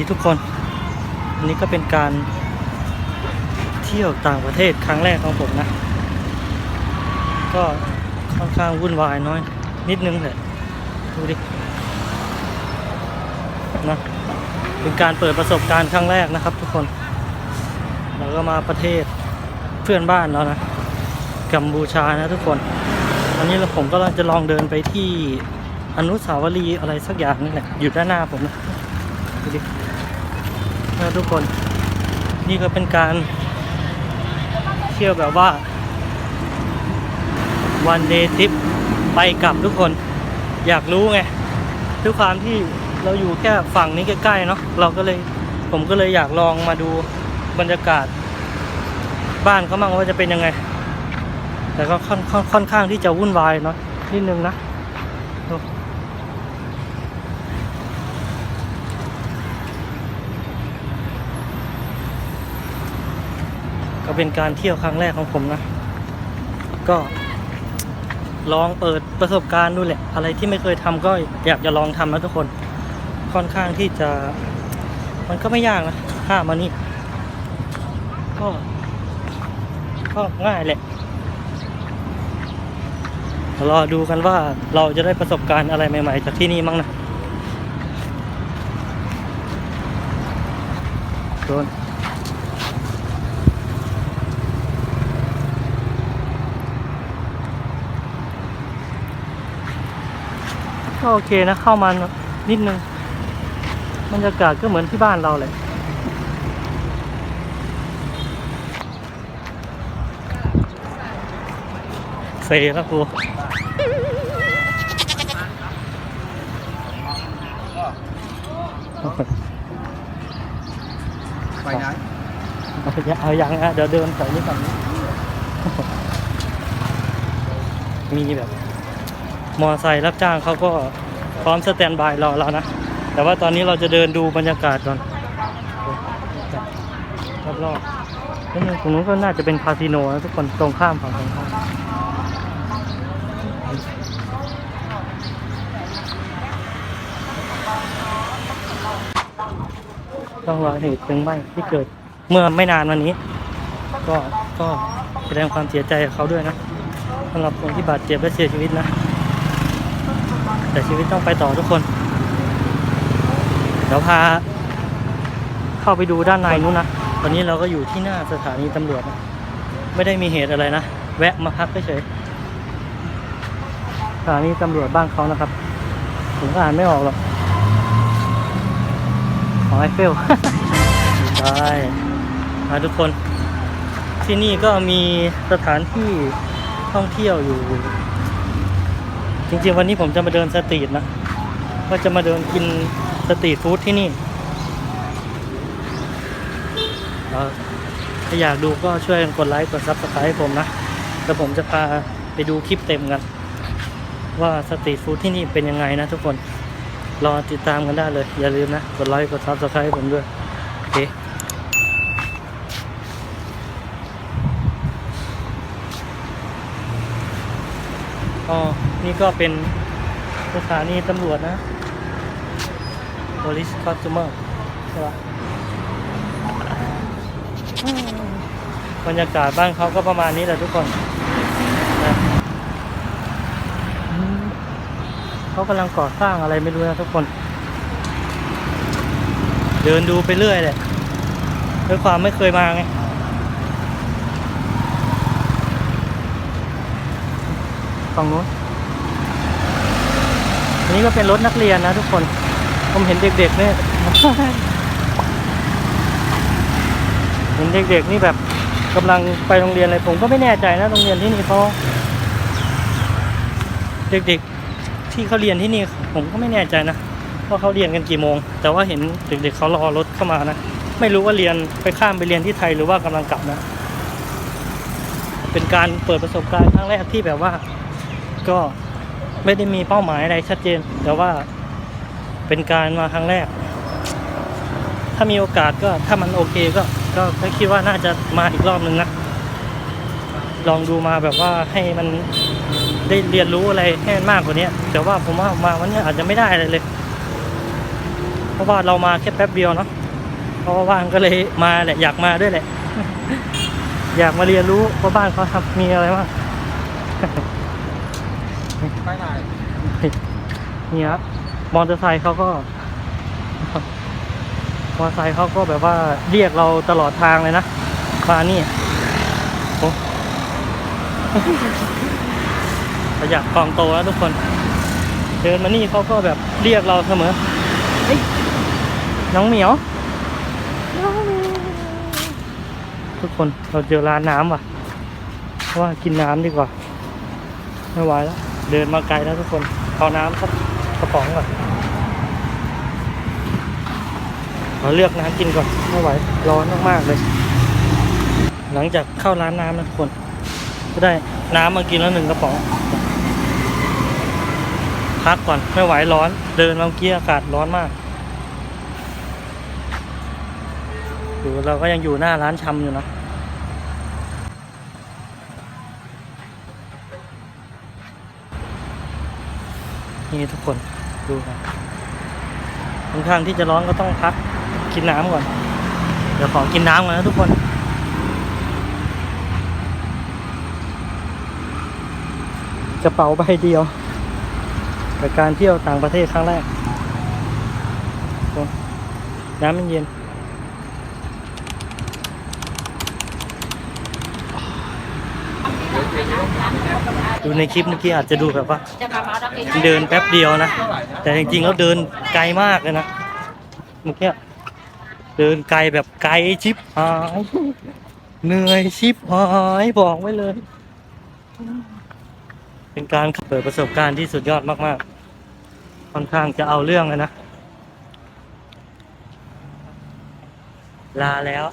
ดีทุกคนอันนี้ก็เป็นการเที่ยวต่างประเทศครั้งแรกของผมนะ ก็ค่อนข้างวุ่นวายน้อย นิดนึงแหละดูดินะเป็นการเปิดประสบการณ์ครั้งแรกนะครับ ทุกคนเราก็มาประเทศเพื่อนบ้านแล้วนะกัมพูชานะทุกคนอันนี้เราผมก็จะลองเดินไปที่อนุสาวรีย์อะไรสักอย่างนี่แหละอยู่ด้านหน้าผมนะดูดิ นะทุกคน นี่ก็เป็นการเที่ยวแบบว่าวันเดย์ทริปไปกลับทุกคนอยากรู้ไงด้วยความที่เราอยู่แค่ฝั่งนี้ใกล้ๆเนาะเราก็เลยผมก็เลยอยากลองมาดูบรรยากาศ บ้านเขามั่งว่าจะเป็นยังไง แต่ก็ค่อนค่อนค่อนข้างที่จะวุ่นวายเนาะนิดนึงนะ ก็เป็นการเที่ยวครั้งแรกของผมนะ ก็ลองเปิดประสบการณ์ดูแหละ อะไรที่ไม่เคยทำก็อยากจะลองทำนะทุกคน ค่อนข้างที่จะ มันก็ไม่ยากนะข้ามมานี่ก็ก็ง่ายแหละรอดูกันว่าเราจะได้ประสบการณ์อะไรใหม่ ๆ จากที่นี่มั้งนะโดน ก็โอเคนะเข้ามานิดนึงบรรยากาศก็เหมือนที่บ้านเราเลยเซแล้วกูไปไหนเอาอย่างเอาอย่างนะเดี๋ยวเดินไปนี่ก่อนนะมีแบบ มอไซค์รับจ้างเขาก็พร้อมสแตนบายรอเรานะ แต่ว่าตอนนี้เราจะเดินดูบรรยากาศก่อนรอบๆแล้วตรงนู้นก็น่าจะเป็นคาสิโนนะทุกคนตรงข้ามฝั่งตรงข้ามต้องรอเหตุเพลิงไหม้ที่เกิดเมื่อไม่นานวันนี้ ก็ก็แสดงความเสียใจกับเขาด้วยนะสำหรับคนที่บาดเจ็บและเสียชีวิตนะ แต่ชีวิตต้องไปต่อทุกคน เดี๋ยวพา เข้าไปดูด้านในนู้นนะตอนนี้เราก็อยู่ที่หน้าสถานีตำรวจนะไม่ได้มีเหตุอะไรนะ แวะมาพักเฉยๆสถานีตำรวจบ้านเขานะครับ ผมก็อ่านไม่ออกหรอกของไอเฟลได้มาทุกคน ที่นี่ก็มีสถานที่ท่องเที่ยวอยู่ จริงๆวันนี้ผมจะมาเดินสตรีทนะว่าจะมาเดินกินสตรีทฟู้ดที่นี่ถ้าอยากดูก็ช่วยกดไลค์กดซับสไครต์ให้ผมนะแล้วผมจะพาไปดูคลิปเต็มกัน ว่าสตรีทฟู้ดที่นี่เป็นยังไงนะทุกคนรอติดตามกันได้เลย อย่าลืมนะ กดไลค์กดซับสไครต์ให้ผมด้วย โอเคอ๋อ นี่ก็เป็นสถานีตำรวจนะ police customer ใช่ปะบรรยากาศบ้านเขาก็ประมาณนี้แหละทุกคนนะเขากำลังก่อสร้างอะไรไม่รู้นะทุกคน เดินดูไปเรื่อยเลยด้วยความไม่เคยมาไงฝั่งนู้น นนี้ก็เป็นรถนักเรียนนะทุกคน ผมเห็นเด็กๆเนี่ยเห็นเด็กๆนี่แบบกำลังไปโรงเรียนเลยผมก็ไม่แน่ใจนะโรงเรียนที่นี่เขาเด็กๆที่เขาเรียนที่นี่ผมก็ไม่แน่ใจนะว่าเขาเรียนกันกี่โมง แต่ว่าเห็นเด็กๆเขารอรถเข้ามานะไม่รู้ว่าเรียนไปข้ามไปเรียนที่ไทยหรือว่ากำลังกลับนะ เป็นการเปิดประสบการณ์ครั้งแรกที่แบบว่า ก็ ไม่ได้มีเป้าหมายอะไรชัดเจน แต่ว่าเป็นการมาครั้งแรก ถ้ามีโอกาสก็ถ้ามันโอเคก็ก็คิดว่าน่าจะมาอีกรอบนึงนะลองดูมาแบบว่าให้มันได้เรียนรู้อะไรให้มันมากกว่านี้แต่ว่าผมว่ามาวันนี้อาจจะไม่ได้อะไรเลยราะว่าเรามาแค่แป๊บเดียวเนาะเพราะว่าว่างก็เลยมาแหละอยากมาด้วยแหละ อยากมาเรียนรู้ว่าบ้านเขาทำมีอะไรบ้าง ไปไหนนี่ครับมอเตอร์ไซค์เขาก็ มอเตอร์ไซค์เขาก็แบบว่าเรียกเราตลอดทางเลยนะมานี่โอ้ประหยัดกองโตแล้วทุกคน เดินมานี่เขาก็แบบเรียกเราเสมอเฮ้น้องเหมียวทุกคนเราเจอร้านน้ำว่ะเพราะว่ากินน้ำดีกว่า ไม่ไหวแล้ว เดินมาไกลแล้วทุกคนเอาน้ำสักกระป๋องก่อนเราเลือกน้ำกินก่อนไม่ไหวร้อนมากๆเลย หลังจากเข้าร้านน้ำนะทุกคน ก็ได้น้ำมากินแล้วหนึ่งกระป๋องพักก่อนไม่ไหวร้อน เดินมาเมื่อกี้อากาศร้อนมากอยู่เราก็ยังอยู่หน้าร้านชำอยู่นะ นี่ทุกคนดูนะค่อนข้างที่จะร้อนก็ต้องพักกินน้ำก่อน เดี๋ยวขอกินน้ำก่อนนะทุกคนกระเป๋าใบเดียวกับการเที่ยวต่างประเทศครั้งแรกน้ำมันเย็น ดูในคลิปเมื่อกี้อาจจะดูแบบว่า เดินแป๊บเดียวนะ แต่จริงๆแล้วเดินไกลมากเลยนะเมื่อกี้เดินไกลแบบไกลชิบหายเหนื่อยชิบหายบอกไว้เลย เป็นการเปิดประสบการณ์ที่สุดยอดมากๆ ค่อนข้างจะเอาเรื่องเลยนะ ลาแล้ว